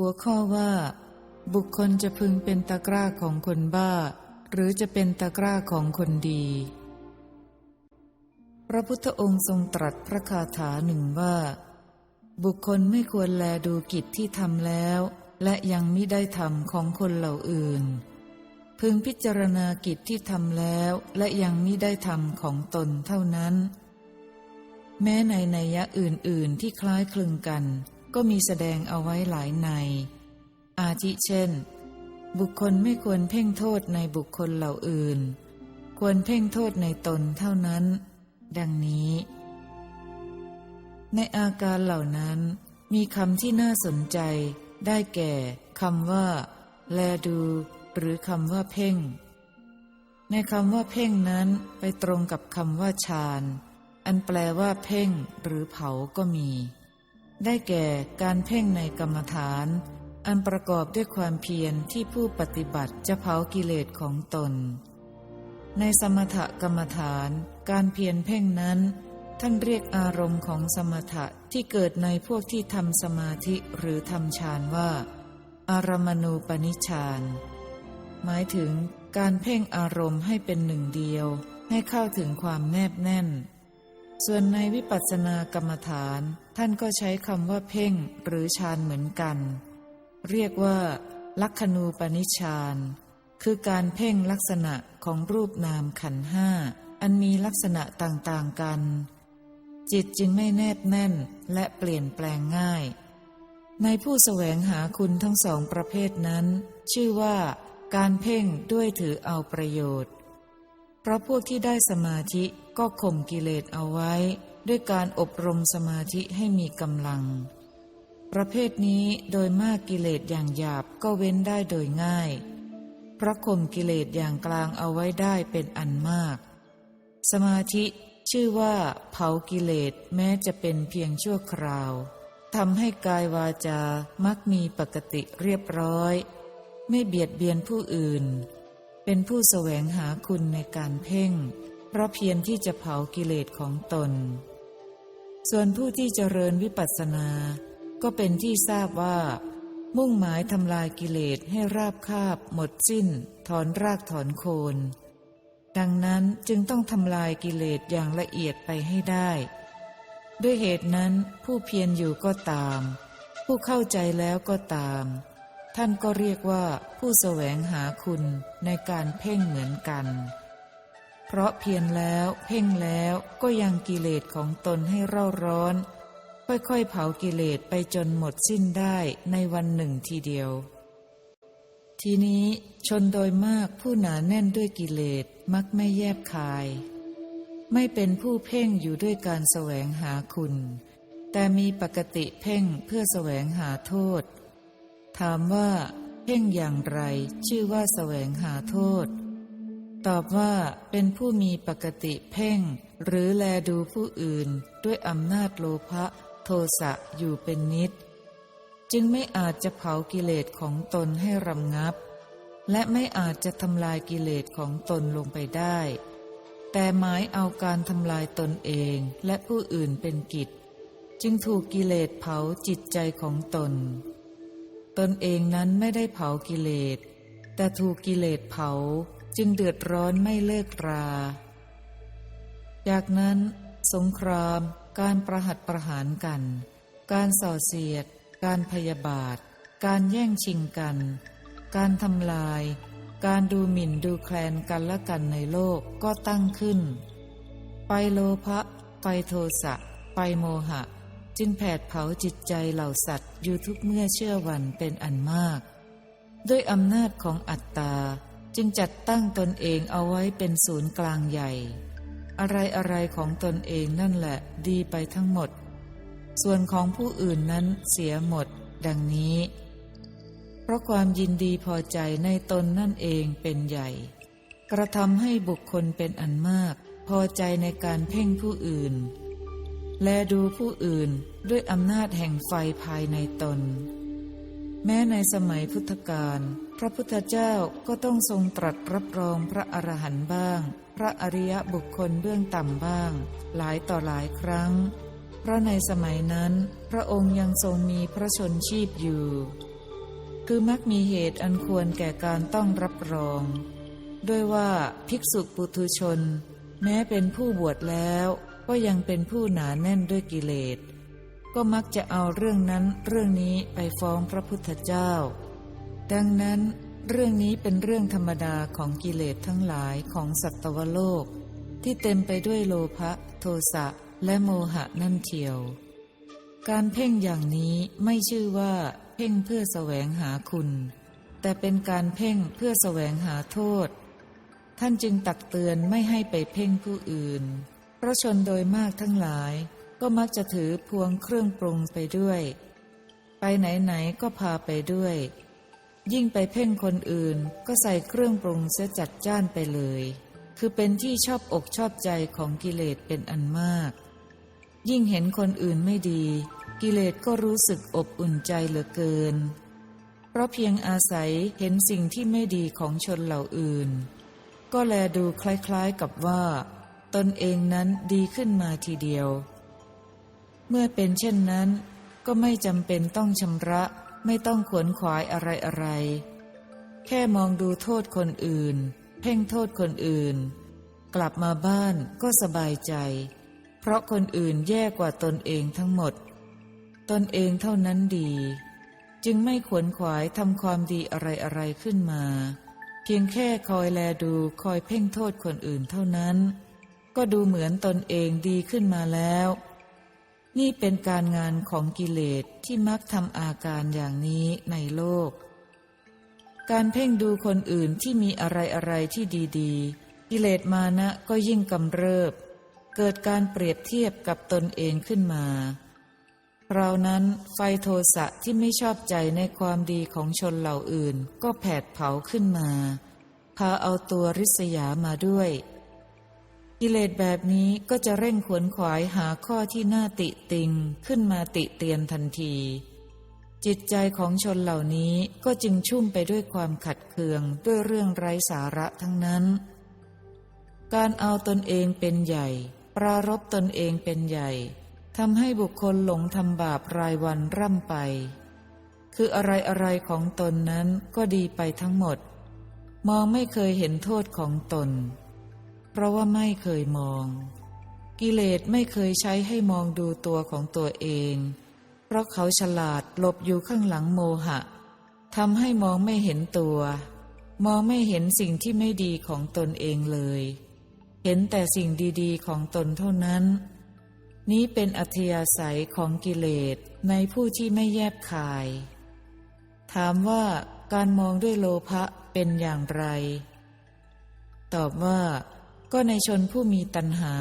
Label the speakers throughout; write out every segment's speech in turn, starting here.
Speaker 1: หัวข้อว่า บุคคลจะพึงเป็นตะกร้าของคนบ้า หรือจะเป็นตะกร้าของคนดี พระพุทธองค์ทรงตรัสพระคาถาหนึ่งว่า บุคคลไม่ควรแลดูกิจที่ทำแล้ว และยังไมิได้ทำของคนเหล่าอื่น พึงพิจารณากิจที่ทำแล้วและยังไมิได้ทำของตนเท่านั้น แม้ในนัยยะอื่นๆที่คล้ายคลึงกัน ก็มีแสดงเอาไว้หลายใน อาทิเช่น บุคคลไม่ควรเพ่งโทษในบุคคลเหล่าอื่น ควรเพ่งโทษในตนเท่านั้น ดังนี้ ในอาการเหล่านั้นมีคำที่น่าสนใจ ได้แก่คำว่า แลดู หรือคำว่าเพ่ง ในคำว่าเพ่งนั้นไปตรงกับคำว่าฌานอันแปลว่าเพ่งหรือเผาก็มี ได้แก่การเพ่งในกรรมฐาน อันประกอบด้วยความเพียรที่ผู้ปฏิบัติจะเผากิเลสของตน ในสมถกรรมฐาน การเพียรเพ่งนั้น ท่านเรียกอารมณ์ของสมถะที่เกิดในพวกที่ทำสมาธิหรือทำฌานว่า อารมณูปนิชฌานหมายถึงการเพ่งอารมณ์ให้เป็นหนึ่งเดียว ให้เข้าถึงความแนบแน่น ส่วนในวิปัสสนากรรมฐาน ท่านก็ใช้คำว่าเพ่งหรือฌานเหมือนกัน เรียกว่าลักขณูปนิชฌาน คือการเพ่งลักษณะของรูปนามขันห้า อันมีลักษณะต่างๆกัน จิตจึงไม่แนบแน่นและเปลี่ยนแปลงง่าย ในผู้แสวงหาคุณทั้งสองประเภทนั้น ชื่อว่า การเพ่งด้วยถือเอาประโยชน์ ราะพวกที่ได้สมาธิก็ข่มกิเลสเอาไว้ ด้วยการอบรมสมาธิให้มีกำลัง ประเภทนี้โดยมากกิเลสอย่างหยาบก็เว้นได้โดยง่าย เพราะข่มกิเลสอย่างกลางเอาไว้ได้เป็นอันมาก สมาธิชื่อว่า เผากิเลสแม้จะเป็นเพียงชั่วคราวทำให้กายวาจามักมีปกติเรียบร้อย ไม่เบียดเบียนผู้อื่น เป็นผู้แสวงหาคุณในการเพ่ง เพราะเพียรที่จะเผากิเลสของตน ส่วนผู้ที่เจริญวิปัสสนา ก็เป็นที่ทราบว่า มุ่งหมายทำลายกิเลสให้ราบคาบ หมดสิ้น ถอนรากถอนโคน ดังนั้นจึงต้องทำลายกิเลสอย่างละเอียดไปให้ได้ ด้วยเหตุนั้นผู้เพียรอยู่ก็ตาม ผู้เข้าใจแล้วก็ตาม ท่านก็เรียกว่าผู้แสวงหาคุณในการเพ่งเหมือนกัน เพราะเพียรแล้วเพ่งแล้วก็ยังกิเลสของตนให้เร่าร้อน ค่อยๆ เผากิเลสไปจนหมดสิ้นได้ในวันหนึ่งทีเดียว ทีนี้ชนโดยมากผู้หนาแน่นด้วยกิเลสมักไม่แยบคาย ไม่เป็นผู้เพ่งอยู่ด้วยการแสวงหาคุณ แต่มีปกติเพ่งเพื่อแสวงหาโทษ ถามว่าเพ่งอย่างไรชื่อว่าแสวงหาโทษ ตอบว่าเป็นผู้มีปกติเพ่ง หรือแลดูผู้อื่นด้วยอำนาจโลภะโทสะอยู่เป็นนิด จึงไม่อาจจะเผากิเลสของตนให้รำงับ และไม่อาจจะทำลายกิเลสของตนลงไปได้ แต่หมายเอาการทำลายตนเองและผู้อื่นเป็นกิจ จึงถูกกิเลสเผาจิตใจของตน ตนเองนั้นไม่ได้เผากิเลส แต่ถูกกิเลสเผาจึงเดือดร้อนไม่เลิกรา จากนั้นสงคราม การประหัตประหารกัน การส่อเสียด การพยาบาท การแย่งชิงกัน การทำลาย การดูหมิ่นดูแคลนกันและกันในโลกก็ตั้งขึ้น ไปโลภะ ไปโทสะ ไปโมหะ จึงแผดเผาจิตใจเหล่าสัตว์อยู่ทุกเมื่อเชื่อวันเป็นอันมาก ด้วยอำนาจของอัตตาจึงจัดตั้งตนเองเอาไว้เป็นศูนย์กลางใหญ่ อะไรอะไรของตนเองนั่นแหละดีไปทั้งหมด ส่วนของผู้อื่นนั้นเสียหมด ดังนี้ เพราะความยินดีพอใจในตนนั่นเองเป็นใหญ่ กระทำให้บุคคลเป็นอันมาก พอใจในการเพ่งผู้อื่น และดูผู้อื่นด้วยอำนาจแห่งไฟภายในตน แม้ในสมัยพุทธกาลพระพุทธเจ้าก็ต้องทรงตรัสรับรองพระอรหันต์บ้าง พระอริยบุคคลเบื้องต่ำบ้าง หลายต่อหลายครั้ง เพราะในสมัยนั้น พระองค์ยังทรงมีพระชนชีพอยู่ คือมักมีเหตุอันควรแก่การต้องรับรอง ด้วยว่าภิกษุปุถุชน แม้เป็นผู้บวชแล้ว ก็ยังเป็นผู้หนาแน่นด้วยกิเลส ก็มักจะเอาเรื่องนั้นเรื่องนี้ไปฟ้องพระพุทธเจ้า ดังนั้น เรื่องนี้เป็นเรื่องธรรมดาของกิเลสทั้งหลายของสัตวโลก ที่เต็มไปด้วยโลภะโทสะและโมหะนั่นเทียว การเพ่งอย่างนี้ไม่ชื่อว่า เพ่งเพื่อแสวงหาคุณ แต่เป็นการเพ่งเพื่อแสวงหาโทษ ท่านจึงตักเตือนไม่ให้ไปเพ่งผู้อื่น เพราะชนโดยมากทั้งหลายก็มักจะถือพวงเครื่องปรุงไปด้วย ไปไหนๆก็พาไปด้วย ยิ่งไปเพ่งคนอื่นก็ใส่เครื่องปรุงเสียจัดจ้านไปเลย คือเป็นที่ชอบอกชอบใจของกิเลสเป็นอันมาก ยิ่งเห็นคนอื่นไม่ดี กิเลสก็รู้สึกอบอุ่นใจเหลือเกิน เพราะเพียงอาศัยเห็นสิ่งที่ไม่ดีของชนเหล่าอื่น ก็แลดูคล้ายๆกับว่า ตนเองนั้นดีขึ้นมาทีเดียว เมื่อเป็นเช่นนั้น ก็ไม่จำเป็นต้องชำระไม่ต้องขวนขวายอะไรอะไรๆแค่มองดูโทษคนอื่น เพ่งโทษคนอื่น กลับมาบ้านก็สบายใจ เพราะคนอื่นแย่กว่าตนเองทั้งหมด ตนเองเท่านั้นดี จึงไม่ขวนขวายทำความดีอะไรอะไรๆขึ้นมา เพียงแค่คอยแลดูคอยเพ่งโทษคนอื่นเท่านั้น ก็ดูเหมือนตนเองดีขึ้นมาแล้ว นี่เป็นการงานของกิเลสที่มักทำอาการอย่างนี้ในโลก การเพ่งดูคนอื่นที่มีอะไรอะไรที่ดีๆ กิเลสมานะก็ยิ่งกำเริบ เกิดการเปรียบเทียบกับตนเองขึ้นมาคราวนั้นไฟโทสะที่ไม่ชอบใจในความดีของชนเหล่าอื่น ก็แผดเผาขึ้นมา พาเอาตัวริษยามาด้วย กิเลสแบบนี้ก็จะเร่งขวนขวายหาข้อที่น่าติติงขึ้นมาติเตียนทันที จิตใจของชนเหล่านี้ก็จึงชุ่มไปด้วยความขัดเคืองด้วยเรื่องไร้สาระทั้งนั้น การเอาตนเองเป็นใหญ่ ปรารบตนเองเป็นใหญ่ทำให้บุคคลหลงทำบาปรายวันร่ำไป คืออะไรอะไรของตนนั้นก็ดีไปทั้งหมด มองไม่เคยเห็นโทษของตน ราะว่าไม่เคยมอง กิเลสไม่เคยใช้ให้มองดูตัวของตัวเอง เพราะเขาฉลาดหลบอยู่ข้างหลังโมหะทำให้มองไม่เห็นตัว มองไม่เห็นสิ่งที่ไม่ดีของตนเองเลย เห็นแต่สิ่งดีๆของตนเท่านั้น นี้เป็นอัธยาศัยของกิเลสในผู้ที่ไม่แยบคาย ถามว่าการมองด้วยโลภะเป็นอย่างไร ตอบว่า ก็ในชนผู้มีตัณหา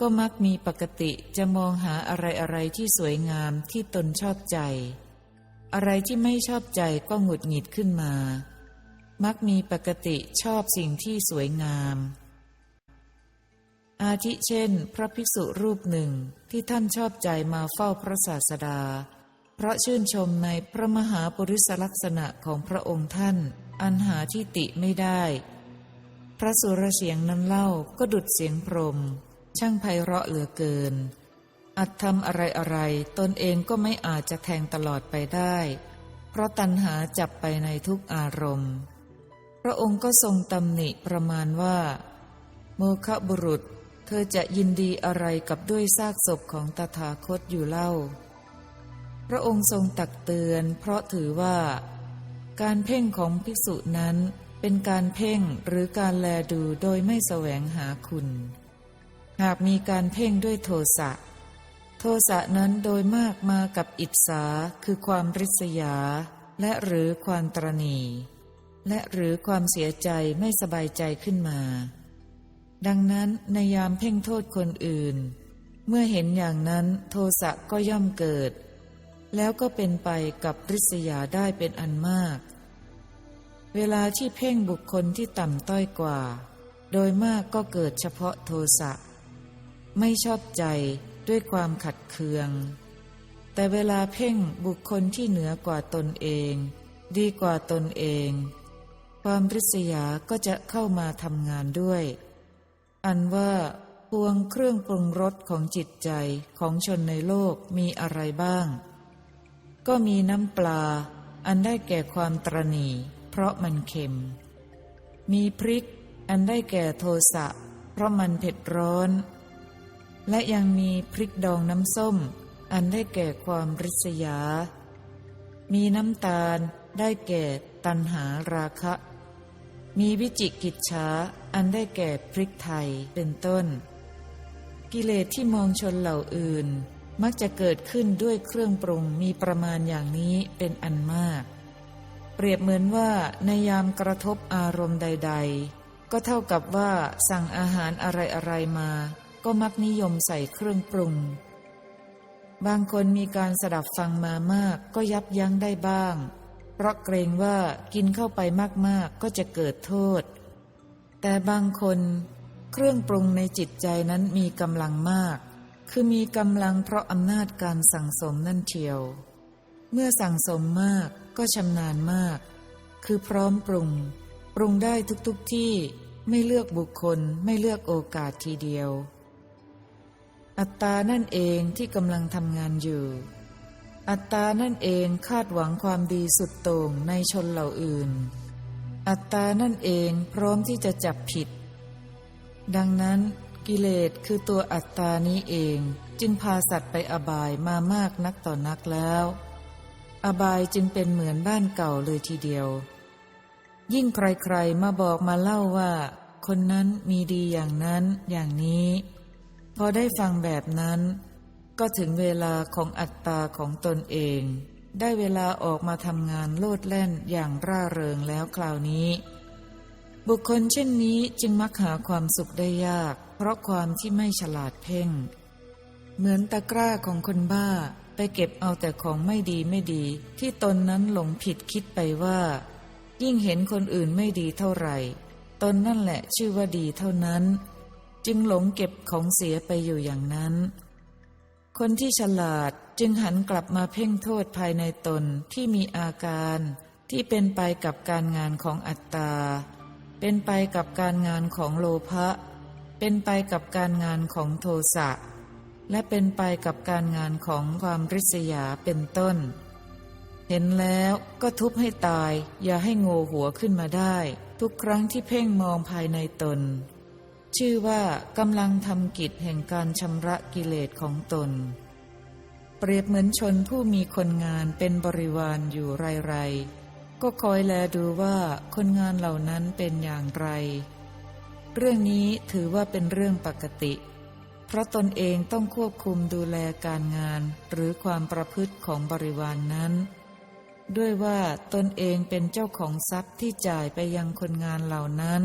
Speaker 1: ก็มักมีปกติจะมองหาอะไรอะไรๆที่สวยงามที่ตนชอบใจ อะไรที่ไม่ชอบใจก็หงุดหงิดขึ้นมา มักมีปกติชอบสิ่งที่สวยงาม อาทิเช่น พระภิกษุรูปหนึ่งที่ท่านชอบใจมาเฝ้าพระศาสดา เพราะชื่นชมในพระมหาปริศลักษณะของพระองค์ท่าน อันหาที่ติไม่ได้ ระสุรเสียงนั้นเล่าก็ดุดเสียงพรม ช่างไพเราะเหลือเกิน อัดทำอะไรอะไรๆตนเองก็ไม่อาจจะแทงตลอดไปได้ เพราะตัณหาจับไปในทุกอารมณ์ พระองค์ก็ทรงตำหนิประมาณว่า โมคะบุรุษ เธอจะยินดีอะไรกับด้วยซากศพของตถาคตอยู่เล่า พระองค์ทรงตักเตือน เพราะถือว่า การเพ่งของภิกษุนั้น เป็นการเพ่งหรือการแลดูโดยไม่แสวงหาคุณ หากมีการเพ่งด้วยโทสะ โทสะนั้นโดยมากมากับอิจฉาคือความริษยา และหรือความตรณีและหรือความเสียใจไม่สบายใจขึ้นมา ดังนั้นในยามเพ่งโทษคนอื่น เมื่อเห็นอย่างนั้นโทสะก็ย่อมเกิด แล้วก็เป็นไปกับริษยาได้เป็นอันมาก เวลาที่เพ่งบุคคลที่ต่ำต้อยกว่า โดยมากก็เกิดเฉพาะโทสะ ไม่ชอบใจด้วยความขัดเคือง แต่เวลาเพ่งบุคคลที่เหนือกว่าตนเอง ดีกว่าตนเอง ความริษยาก็จะเข้ามาทำงานด้วย อันว่าพวงเครื่องปรุงรสของจิตใจของชนในโลกมีอะไรบ้าง ก็มีน้ำปลาอันได้แก่ความตรณี เพราะมันเค็ม มีพริกอันได้แก่โทสะ เพราะมันเผ็ดร้อน และยังมีพริกดองน้ำส้ม อันได้แก่ความริษยา มีน้ำตาลได้แก่ตันหาราคะ มีวิจิกิจฉาอันได้แก่พริกไทยเป็นต้น กิเลสที่มองชนเหล่าอื่น มักจะเกิดขึ้นด้วยเครื่องปรุงมีประมาณอย่างนี้เป็นอันมาก รียบเหมือนว่าในยามกระทบอารมณ์ใด ๆ ก็เท่ากับว่าสั่งอาหารอะไรๆมา ก็มักนิยมใส่เครื่องปรุง บางคนมีการสดับฟังมามากก็ยับยั้งได้บ้าง เพราะเกรงว่ากินเข้าไปมากๆก็จะเกิดโทษ แต่บางคนเครื่องปรุงในจิตใจนั้นมีกำลังมาก คือมีกำลังเพราะอำนาจการสั่งสมนั่นเทียว เมื่อสั่งสมมาก ก็ชำนาญมาก คือพร้อมปรุง ปรุงได้ทุกๆทที่ไม่เลือกบุคคลไม่เลือกโอกาสทีเดียว อัตตานั่นเองที่กำลังทำงานอยู่ อัตตานั่นเองคาดหวังความดีสุดโต่งในชนเหล่าอื่น อัตตานั่นเองพร้อมที่จะจับผิด ดังนั้นกิเลสคือตัวอัตตานี้เองจึงพาสัตว์ไปอบายมามากนักต่อนักแล้ว อบายจึงเป็นเหมือนบ้านเก่าเลยทีเดียว ยิ่งใครๆมาบอกมาเล่าว่า คนนั้นมีดีอย่างนั้นอย่างนี้ พอได้ฟังแบบนั้น ก็ถึงเวลาของอัตตาของตนเอง ได้เวลาออกมาทำงานโลดแล่นอย่างร่าเริงแล้วคราวนี้ บุคคลเช่นนี้จึงมักหาความสุขได้ยาก เพราะความที่ไม่ฉลาดเพ่ง เหมือนตะกร้าของคนบ้า เก็บเอาแต่ของไม่ดีไม่ดี ที่ตนนั้นหลงผิดคิดไปว่า ยิ่งเห็นคนอื่นไม่ดีเท่าไหร่ ตนนั่นแหละชื่อว่าดีเท่านั้น จึงหลงเก็บของเสียไปอยู่อย่างนั้น คนที่ฉลาดจึงหันกลับมาเพ่งโทษภายในตนที่มีอาการที่เป็นไปกับการงานของอัตตา เป็นไปกับการงานของโลภะ เป็นไปกับการงานของโทสะ และเป็นไปกับการงานของความริษยาเป็นต้น เห็นแล้วก็ทุบให้ตาย อย่าให้โงหัวขึ้นมาได้ ทุกครั้งที่เพ่งมองภายในตน ชื่อว่ากำลังทำกิจแห่งการชำระกิเลสของตน เปรียบเหมือนชนผู้มีคนงานเป็นบริวารอยู่ไรๆก็คอยแลดูว่าคนงานเหล่านั้นเป็นอย่างไร เรื่องนี้ถือว่าเป็นเรื่องปกติ เพราะตนเองต้องควบคุมดูแลการงานหรือความประพฤติของบริวารนนั้น ด้วยว่าตนเองเป็นเจ้าของทรัพย์ที่จ่ายไปยังคนงานเหล่านั้น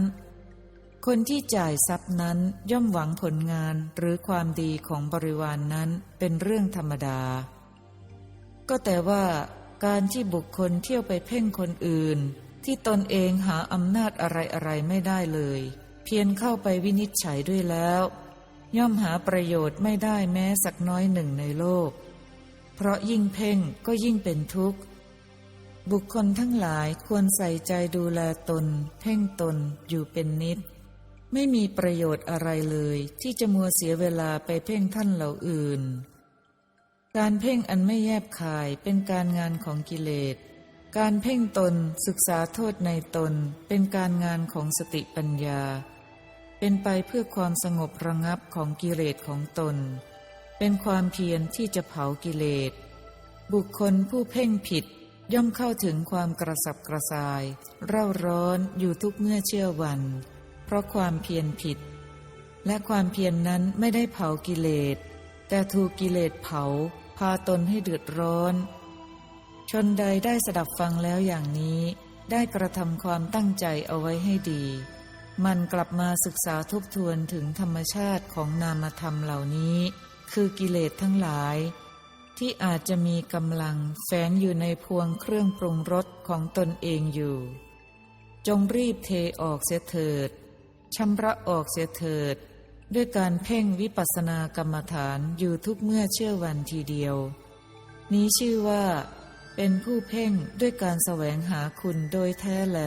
Speaker 1: คนที่จ่ายทรัพย์นั้นย่อมหวังผลงานหรือความดีของบริวารนนั้นเป็นเรื่องธรรมดา ก็แต่ว่าการที่บุคคลเที่ยวไปเพ่งคนอื่น ที่ตนเองหาอำนาจอะไรๆไม่ได้เลย เพียงเข้าไปวินิจฉัยด้วยแล้ว ย่อมหาประโยชน์ไม่ได้แม้สักน้อยหนึ่งในโลก เพราะยิ่งเพ่งก็ยิ่งเป็นทุกข์ บุคคลทั้งหลายควรใส่ใจดูแลตน เพ่งตนอยู่เป็นนิด ไม่มีประโยชน์อะไรเลย ที่จะมัวเสียเวลาไปเพ่งท่านเหล่าอื่น การเพ่งอันไม่แยบคายเป็นการงานของกิเลส การเพ่งตนศึกษาโทษในตนเป็นการงานของสติปัญญา เป็นไปเพื่อความสงบระงับของกิเลสของตน เป็นความเพียรที่จะเผากิเลส บุคคลผู้เพ่งผิดย่อมเข้าถึงความกระสับกระส่าย เร่าร้อนอยู่ทุกเมื่อเชื่อวัน เพราะความเพียรผิด และความเพียรนนั้นไม่ได้เผากิเลส แต่ถูกกิเลสเผาพาตนให้เดือดร้อน ชนใดได้สดับฟังแล้วอย่างนี้ ได้กระทำความตั้งใจเอาไว้ให้ดี มันกลับมาศึกษาทบทวนถึงธรรมชาติของนามธรรมเหล่านี้ คือกิเลสทั้งหลาย ที่อาจจะมีกำลังแฝงอยู่ในพวงเครื่องปรุงรสของตนเองอยู่ จงรีบเทออกเสียเถิดชำระออกเสียเถิด ด้วยการเพ่งวิปัสสนากรรมฐานอยู่ทุกเมื่อเชื่อวันทีเดียว นี้ชื่อว่า เป็นผู้เพ่งด้วยการแสวงหาคุณโดยแท้แล